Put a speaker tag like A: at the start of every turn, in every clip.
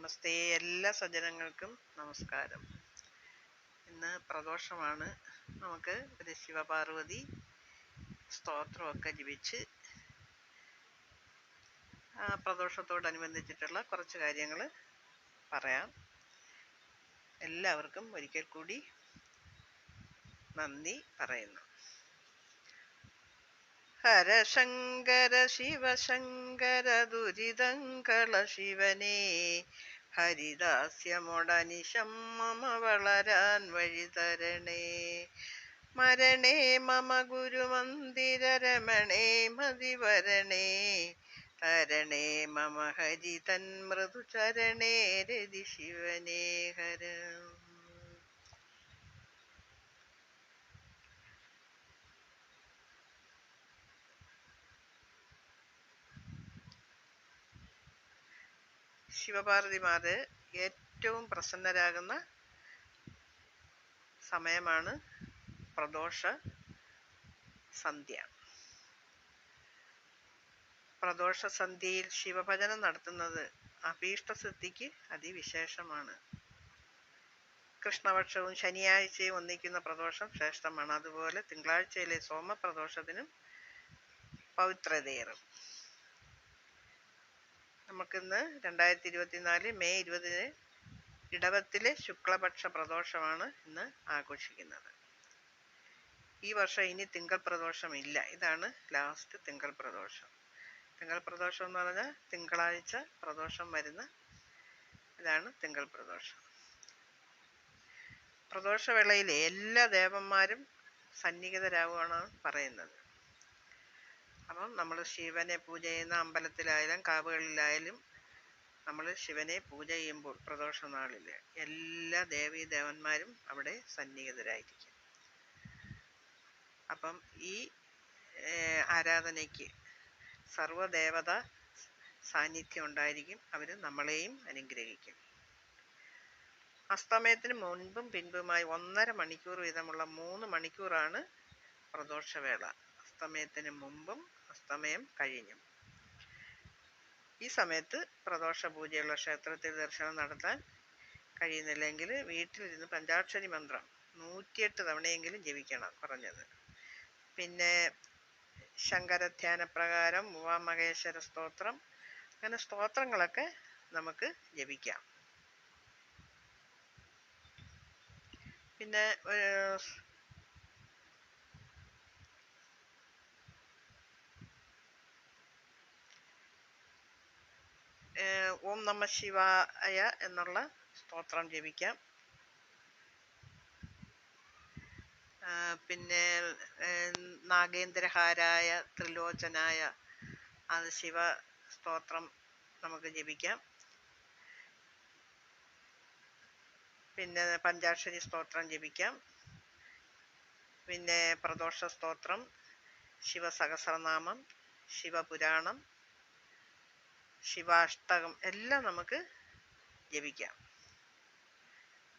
A: നമസ്തേ എല്ലാ സജ്ജനങ്ങൾക്കും നമസ്കാരം. ഇന്ന് പ്രദോഷമാണ്. നമുക്ക് ഒരു ശിവപാർവതി സ്തോത്രമൊക്കെ ജപിച്ച് ആ പ്രദോഷത്തോടനുബന്ധിച്ചിട്ടുള്ള കുറച്ച് കാര്യങ്ങൾ പറയാം. എല്ലാവർക്കും ഒരിക്കൽ കൂടി നന്ദി പറയുന്നു. ഹരശങ്കര ശിവശങ്കര ദുരിതങ്കള ശിവനേ ഹരിദാസ്യമൊടനിശം മമ വളരാൻ വഴി തരണേ മരണേ മമ ഗുരുമന്ദിര രമണേ മതിവരണേ തരണേ മമ ഹരിതൻ മൃദുചരണേ രതി ശിവനേ ഹരം ശിവപാർവതിമാര് ഏറ്റവും പ്രസന്നരാകുന്ന സമയമാണ് പ്രദോഷ സന്ധ്യ. പ്രദോഷ സന്ധ്യയിൽ ശിവഭജനം നടത്തുന്നത് അഭീഷ്ട സിദ്ധിക്ക് അതിവിശേഷമാണ്. കൃഷ്ണപക്ഷവും ശനിയാഴ്ചയും ഒന്നിക്കുന്ന പ്രദോഷം ശ്രേഷ്ഠമാണ്. അതുപോലെ തിങ്കളാഴ്ചയിലെ സോമപ്രദോഷത്തിനും പവിത്രതയേറും. നമുക്കിന്ന് രണ്ടായിരത്തി ഇരുപത്തിനാല് മെയ് ഇരുപതിന് ഇടവത്തിലെ ശുക്ലപക്ഷ പ്രദോഷമാണ് ഇന്ന് ആഘോഷിക്കുന്നത്. ഈ വർഷം ഇനി തിങ്കൾ പ്രദോഷം ഇല്ല. ഇതാണ് ലാസ്റ്റ് തിങ്കൾ പ്രദോഷം. തിങ്കൾ പ്രദോഷം എന്ന് പറഞ്ഞാൽ തിങ്കളാഴ്ച പ്രദോഷം വരുന്ന ഇതാണ് തിങ്കൾ പ്രദോഷം. പ്രദോഷവേളയിലെ എല്ലാ ദേവന്മാരും സന്നിഹിതരാകുകയാണ് പറയുന്നത്. അപ്പം നമ്മൾ ശിവനെ പൂജ ചെയ്യുന്ന അമ്പലത്തിലായാലും കാവുകളിലായാലും നമ്മൾ ശിവനെ പൂജ ചെയ്യുമ്പോൾ പ്രദോഷ നാളിൽ എല്ലാ ദേവീ ദേവന്മാരും അവിടെ സന്നിഹിതരായിരിക്കും. അപ്പം ഈ ആരാധനയ്ക്ക് സർവദേവത സാന്നിധ്യം ഉണ്ടായിരിക്കും. അവർ നമ്മളെയും അനുഗ്രഹിക്കും. അസ്തമയത്തിന് മുൻപും പിൻപുമായി ഒന്നര മണിക്കൂർ വീതമുള്ള മൂന്ന് മണിക്കൂറാണ് പ്രദോഷവേള. അസ്തമയത്തിന് മുമ്പും അസ്തമയം കഴിഞ്ഞും. ഈ സമയത്ത് പ്രദോഷ പൂജയുള്ള ക്ഷേത്രത്തിൽ ദർശനം നടത്താൻ കഴിയുന്നില്ലെങ്കിൽ വീട്ടിലിരുന്ന് പഞ്ചാക്ഷരി മന്ത്രം നൂറ്റിയെട്ട് തവണയെങ്കിലും ജപിക്കണം കുറഞ്ഞത് പിന്നെ ശങ്കരധ്യാന പ്രകാരം ഉമാമഹേശ്വര സ്തോത്രം അങ്ങനെ സ്തോത്രങ്ങളൊക്കെ നമുക്ക് ജപിക്കാം. പിന്നെ ഓം നമ ശിവായ എന്നുള്ള സ്തോത്രം ജപിക്കാം. പിന്നെ നാഗേന്ദ്രഹാരായ ത്രിലോചനായ അത് ശിവ സ്തോത്രം നമുക്ക് ജപിക്കാം. പിന്നെ പഞ്ചാക്ഷരി സ്തോത്രം ജപിക്കാം. പിന്നെ പ്രദോഷ സ്തോത്രം ശിവസഹസ്രനാമം ശിവപുരാണം ശിവാഷ്ടകം എല്ലാം നമുക്ക് ജപിക്കാം.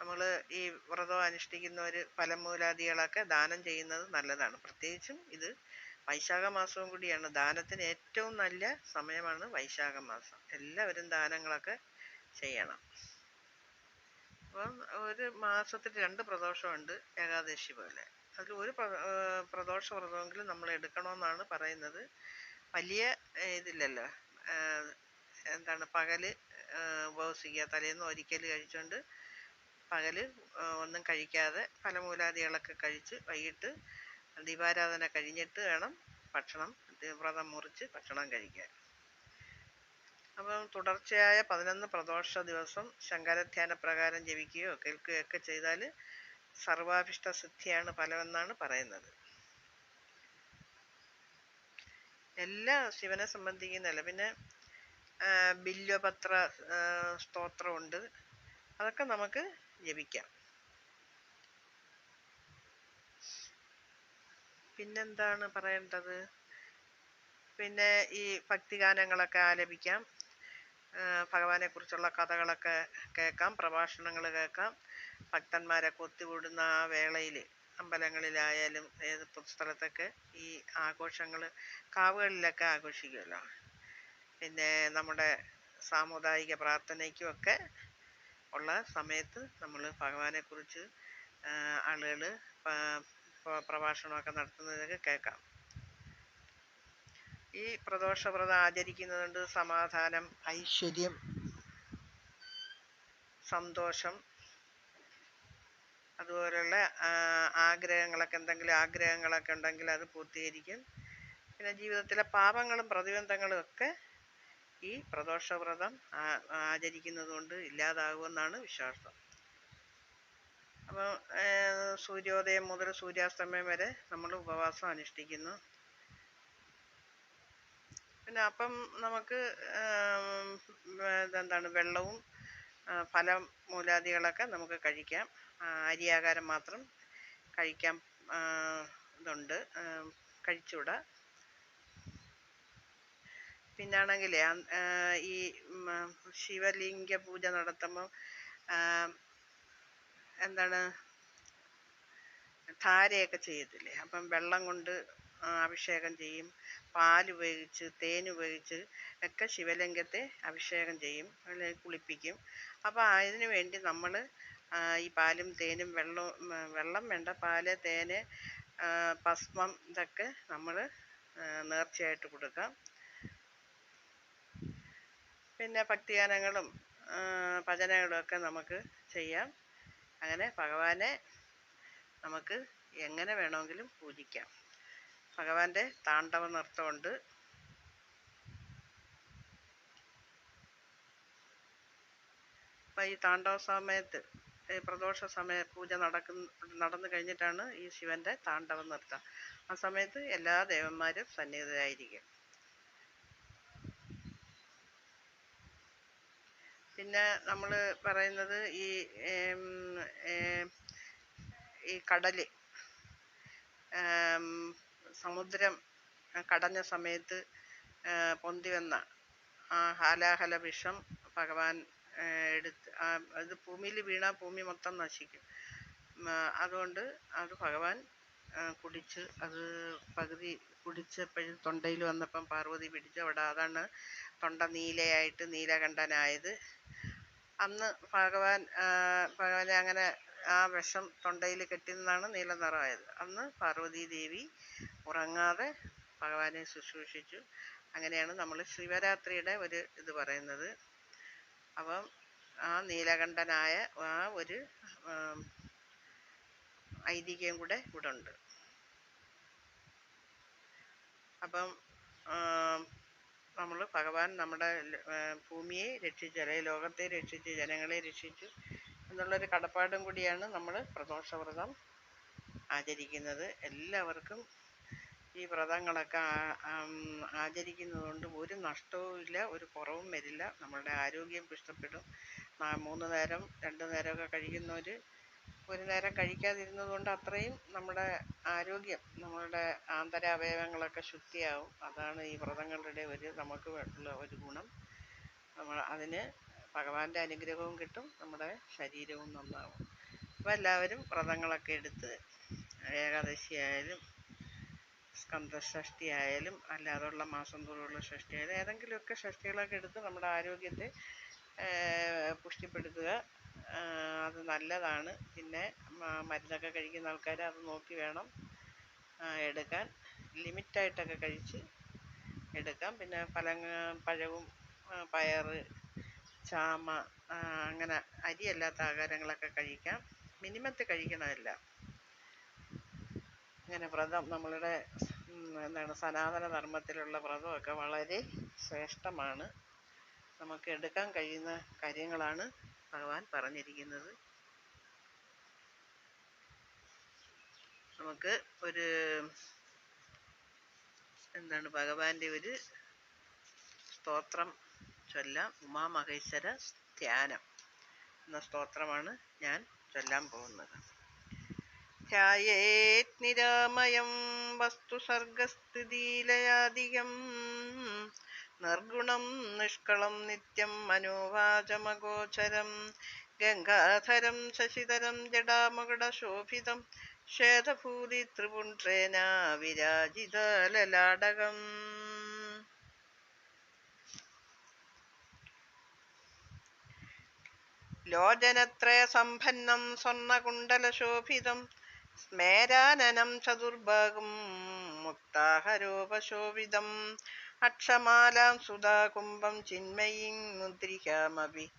A: നമ്മൾ ഈ വ്രതം അനുഷ്ഠിക്കുന്നവർ ഫലമൂലാദികളൊക്കെ ദാനം ചെയ്യുന്നത് നല്ലതാണ്. പ്രത്യേകിച്ചും ഇത് വൈശാഖ മാസവും കൂടിയാണ്. ദാനത്തിന് ഏറ്റവും നല്ല സമയമാണ് വൈശാഖ മാസം. എല്ലാവരും ദാനങ്ങളൊക്കെ ചെയ്യണം. അപ്പം ഒരു മാസത്തിൽ രണ്ട് പ്രദോഷമുണ്ട് ഏകാദശി പോലെ. അതിൽ ഒരു പ്രദോഷ വ്രതമെങ്കിലും നമ്മൾ എടുക്കണമെന്നാണ് പറയുന്നത്. വലിയ ഇതില്ലല്ലോ. എന്താണ് പകൽ ഉപവസിക്കുക തലേന്ന് ഒരിക്കൽ കഴിച്ചുകൊണ്ട് പകൽ ഒന്നും കഴിക്കാതെ ഫലമൂലാദികളൊക്കെ കഴിച്ച് വൈകിട്ട് ദീപാരാധന കഴിഞ്ഞിട്ട് വേണം ഭക്ഷണം വ്രതം മുറിച്ച് ഭക്ഷണം കഴിക്കാൻ. അപ്പം തുടർച്ചയായ പതിനൊന്ന് പ്രദോഷ ദിവസം ശങ്കരധ്യാന പ്രകാരം ജപിക്കുകയോ കേൾക്കുകയോ ഒക്കെ ചെയ്താൽ സർവാഭിഷ്ട സിദ്ധിയാണ് ഫലമെന്നാണ് പറയുന്നത്. എല്ലാ ശിവനെ സംബന്ധിക്കുന്നല്ല പിന്നെ ബില്വപത്ര സ്തോത്രമുണ്ട്. അതൊക്കെ നമുക്ക് ജപിക്കാം പിന്നെന്താണ് പറയേണ്ടത്? പിന്നെ ഈ ഭക്തിഗാനങ്ങളൊക്കെ ആലപിക്കാം. ഭഗവാനെ കുറിച്ചുള്ള കഥകളൊക്കെ കേൾക്കാം പ്രഭാഷണങ്ങൾ കേൾക്കാം. ഭക്തന്മാരെ കൊത്തിവിടുന്ന ആ വേളയിൽ അമ്പലങ്ങളിലായാലും ഏത് പൊതുസ്ഥലത്തൊക്കെ ഈ ആഘോഷങ്ങൾ കാവുകളിലൊക്കെ ആഘോഷിക്കുമല്ലോ. പിന്നെ നമ്മുടെ സാമുദായിക പ്രാർത്ഥനയ്ക്കുമൊക്കെ ഉള്ള സമയത്ത് നമ്മൾ ഭഗവാനെ കുറിച്ച് ആളുകൾ പ്രഭാഷണമൊക്കെ നടത്തുന്നതൊക്കെ കേൾക്കാം. ഈ പ്രദോഷവ്രതം ആചരിക്കുന്നതുകൊണ്ട് സമാധാനം ഐശ്വര്യം സന്തോഷം അതുപോലെയുള്ള ആഗ്രഹങ്ങളൊക്കെ എന്തെങ്കിലും ആഗ്രഹങ്ങളൊക്കെ ഉണ്ടെങ്കിൽ അത് പൂർത്തീകരിക്കും. പിന്നെ ജീവിതത്തിലെ പാപങ്ങളും പ്രതിബന്ധങ്ങളും ഒക്കെ ഈ പ്രദോഷവ്രതം ആചരിക്കുന്നത് കൊണ്ട് ഇല്ലാതാകുമെന്നാണ് വിശ്വാസം. അപ്പോൾ സൂര്യോദയം മുതൽ സൂര്യാസ്തമയം വരെ നമ്മൾ ഉപവാസം അനുഷ്ഠിക്കുന്നു. പിന്നെ അപ്പം നമുക്ക് എന്താണ് വെള്ളവും ഫലം മൂലാദികളൊക്കെ നമുക്ക് കഴിക്കാം. അരിയാകാരം മാത്രം കഴിക്കാൻ ഇതുണ്ട് കഴിച്ചുകൂടാ. പിന്നാണെങ്കിൽ ഈ ശിവലിംഗ പൂജ നടത്തുമ്പോൾ എന്താണ് ധാരയൊക്കെ ചെയ്യത്തില്ലേ? അപ്പം വെള്ളം കൊണ്ട് അഭിഷേകം ചെയ്യും തേൻ ഉപയോഗിച്ച് ഒക്കെ ശിവലിംഗത്തെ അഭിഷേകം ചെയ്യും അല്ലെങ്കിൽ കുളിപ്പിക്കും. അപ്പോൾ അതിനു വേണ്ടി നമ്മൾ ഈ പാലും തേനും വെള്ളവും വെള്ളം വേണ്ട പാൽ തേന് ഭസ്മം ഇതൊക്കെ നമ്മൾ നേർച്ചയായിട്ട് കൊടുക്കാം. പിന്നെ ഭക്തിഗാനങ്ങളും ഭജനകളും ഒക്കെ നമുക്ക് ചെയ്യാം. അങ്ങനെ ഭഗവാനെ നമുക്ക് എങ്ങനെ വേണമെങ്കിലും പൂജിക്കാം. ഭഗവാന്റെ താണ്ഡവ നൃത്തമുണ്ട്. അപ്പം ഈ താണ്ഡവ സമയത്ത് പ്രദോഷ സമയ പൂജ നടക്കുന്ന നടന്നു കഴിഞ്ഞിട്ടാണ് ഈ ശിവന്റെ താണ്ഡവ നൃത്തം. ആ സമയത്ത് എല്ലാ ദേവന്മാരും സന്നിഹിതരായിരിക്കും. പിന്നെ നമ്മൾ പറയുന്നത് ഈ ഈ കടൽ സമുദ്രം കടഞ്ഞ സമയത്ത് പൊന്തി വന്ന ആ ഹാലാഹല വിഷം ഭഗവാൻ എടുത്ത് അത് ഭൂമിയിൽ വീണാൽ ഭൂമി മൊത്തം നശിക്കും. അതുകൊണ്ട് അത് ഭഗവാൻ കുടിച്ച് അത് പകുതി കുടിച്ചപ്പോഴും തൊണ്ടയിൽ വന്നപ്പം പാർവതി പിടിച്ച് അവിടെ അതാണ് തൊണ്ട നീലയായിട്ട് നീലകണ്ഠനായത്. അന്ന് ഭഗവാൻ ഭഗവാനെ അങ്ങനെ ആ വിഷം തൊണ്ടയിൽ കെട്ടി നിന്നാണ് നീല നിറമായത്. അന്ന് പാർവതി ദേവി ഉറങ്ങാതെ ഭഗവാനെ ശുശ്രൂഷിച്ചു. അങ്ങനെയാണ് നമ്മൾ ശിവരാത്രിയുടെ ഒരു ഇത് പറയുന്നത്. അപ്പം ആ നീലകണ്ഠനായ ആ ഒരു ഐതിഹ്യം കൂടെ ഇവിടെ ഉണ്ട് അപ്പം ഭഗവാൻ നമ്മുടെ ഭൂമിയെ രക്ഷിച്ചു അല്ലെങ്കിൽ ലോകത്തെ രക്ഷിച്ചു ജനങ്ങളെ രക്ഷിച്ചു എന്നുള്ളൊരു കടപ്പാടും കൂടിയാണ് നമ്മൾ പ്രദോഷവ്രതം ആചരിക്കുന്നത്. എല്ലാവർക്കും ഈ വ്രതങ്ങളൊക്കെ ആചരിക്കുന്നത് കൊണ്ട് ഒരു നഷ്ടവും ഇല്ല ഒരു കുറവും വരില്ല. നമ്മളുടെ ആരോഗ്യം പുഷ്ടപ്പെടും മൂന്ന് നേരം രണ്ട് നേരമൊക്കെ കഴിക്കുന്നവർ ഒരു നേരം കഴിക്കാതിരുന്നത് കൊണ്ട് അത്രയും നമ്മുടെ ആരോഗ്യം നമ്മളുടെ ആന്തരാവയവങ്ങളൊക്കെ ശുദ്ധിയാവും. അതാണ് ഈ വ്രതങ്ങളുടെ ഒരു നമുക്ക് ഉള്ള ഒരു ഗുണം. നമ്മൾ അതിന് ഭഗവാന്റെ അനുഗ്രഹവും കിട്ടും നമ്മുടെ ശരീരവും നന്നാവും. അപ്പോൾ എല്ലാവരും വ്രതങ്ങളൊക്കെ എടുത്ത് ഏകാദശി ആയാലും സ്കന്ധഷഷ്ടി ആയാലും അല്ലാതുള്ള മാസം തോറുള്ള ഷഷ്ടി ആയാലും ഏതെങ്കിലുമൊക്കെ ഷഷ്ടികളൊക്കെ എടുത്ത് നമ്മുടെ ആരോഗ്യത്തെ പുഷ്ടിപ്പെടുത്തുക. അത് നല്ലതാണ്. പിന്നെ മരുന്നൊക്കെ കഴിക്കുന്ന ആൾക്കാർ അത് നോക്കി വേണം എടുക്കാൻ. ലിമിറ്റായിട്ടൊക്കെ കഴിച്ച് എടുക്കാം. പിന്നെ പലങ്ങ പഴവും പയർ ചാമ അങ്ങനെ അരിയല്ലാത്ത ആഹാരങ്ങളൊക്കെ കഴിക്കാം. മിനിമത്തിൽ കഴിക്കണമല്ല. അങ്ങനെ വ്രതം നമ്മളുടെ എന്താണ് സനാതന ധർമ്മത്തിലുള്ള വ്രതമൊക്കെ വളരെ ശ്രേഷ്ഠമാണ്. നമുക്ക് എടുക്കാൻ കഴിയുന്ന കാര്യങ്ങളാണ്. ഭഗവാൻ പറഞ്ഞിരിക്കുന്നത്. നമുക്ക് ഒരു എന്താണ് ഭഗവാന്റെ ഒരു സ്തോത്രം ചൊല്ലാം ഉമാമഹേശ്വര ധ്യാനം എന്ന സ്തോത്രമാണ് ഞാൻ ചൊല്ലാൻ പോകുന്നത്. ധ്യായേത് വസ്തുസർഗസ്ഥിതിലയാധികം നിർഗുണം നിഷ്കളം നിത്യം മനോവാചമഗോചരം. ഗംഗാധരം ശശിധരം ജടാമകുടശോഭിതം ശ്വേതഭൂതി ത്രിപുണ്ട്രേന വിരാജിത ലലാടകം. ലോചനത്രയ സമ്പന്നം സ്വർണകുണ്ടലശോഭിതം സ്മേരാനനം ചതുർഭാഗം മുക്താഹരോപശോഭിതം. അക്ഷമാലാം സുധാകുംഭം ചിന്മയീം മുദ്രികാമപി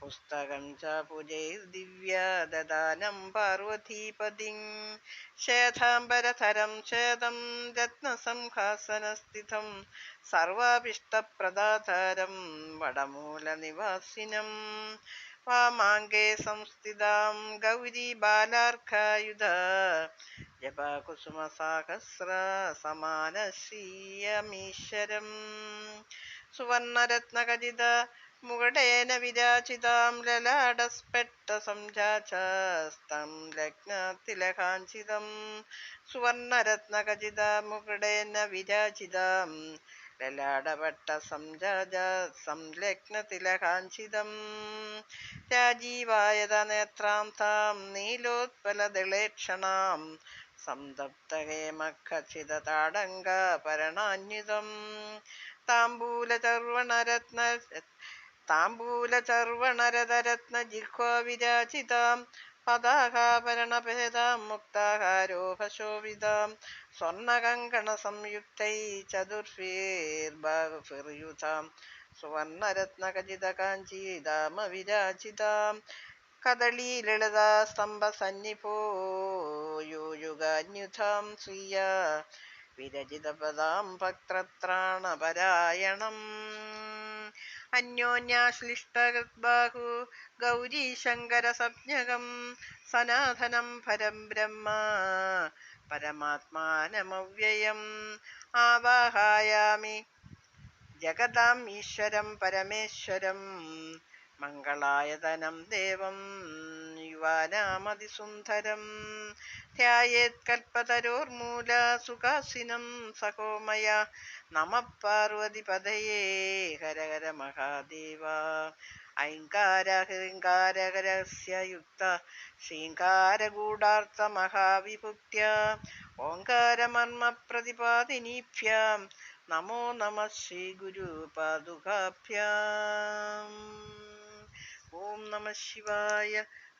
A: പുസ്തകം ച പുജൈർദിവ്യ ദദാനം പാർവതീപതിം. ശ്വേതാംബരധരം ശ്വേതം രത്നസംഹാസനസ്ഥിതം. സർവാഭിഷ്ടപ്രദാതാരം വടമൂലനിവാസിനം. വാമാങ്കേ സംസ്ഥിതാം ഗൗരി ബാലാർക്കായുധ ജപകുസുമസാഹസ്ര സമാനശ്രീയമീശ്വരം സുവർണരത്നഖചിത മുകടേന വിരാചിതാം ലലാടസ്പെട്ട സംജാചസ്തം ലഗ്നത്തിലകാഞ്ചിതം സുവർണരത്നഖചിത മുകടേന വിരാചിതാം ലലാടപട്ട സംജാജ സംലഗ്നതിലകാഞ്ചിതം. രാജീവായത നേത്രാം താം നീലോത്പലദളേക്ഷണാം സംതപ്തഹേമഖചിത താടങ്കാപരണാന്യുതം താംബൂലചർവണരത്ന താംബൂലചർവണരതരത്ന ജിഹ്വാ വിരാചിതാം പതാകാഭരണഭേദാം മുക്താഹാരോപശോഭിതാം സ്വർണകങ്കണ സംയുക്തൈ ചതുർഫീർബാഹുഫിർയുതാം സുവർണരത്നഖചിത കാഞ്ചീദാമ വിരാചിതാം കദളീ അന്യോന്യാശ്ലിഷ്ടബാഹു ഗൗരീശങ്കര സംജ്ഞകം സനാതനം പരം ബ്രഹ്മ പരമാത്മാനമവ്യയം ആവാഹായാമി ജഗതാം ഈശ്വരം പരമേശ്വരം മംഗളായതനം ദേവം യുവാനാമതിസുന്ദരം ധ്യായേത് കൽപ്പതരോർമൂല സുഖാസിനം സഹോമയ നമ പാർവതിപതയേ ഹര ഹര മഹാദേവ ഐങ്കാരഹൃങ്കാരകരസ്യ യുക്ത ശ്രീങ്കാരഗൂഢാർത്ഥ ഓങ്കാരമർമ്മ പ്രതിപാദിനീഭ്യം നമോ നമ ശ്രീ ഗുരു പാദുകാഭ്യാം ഓം നമ ശിവായ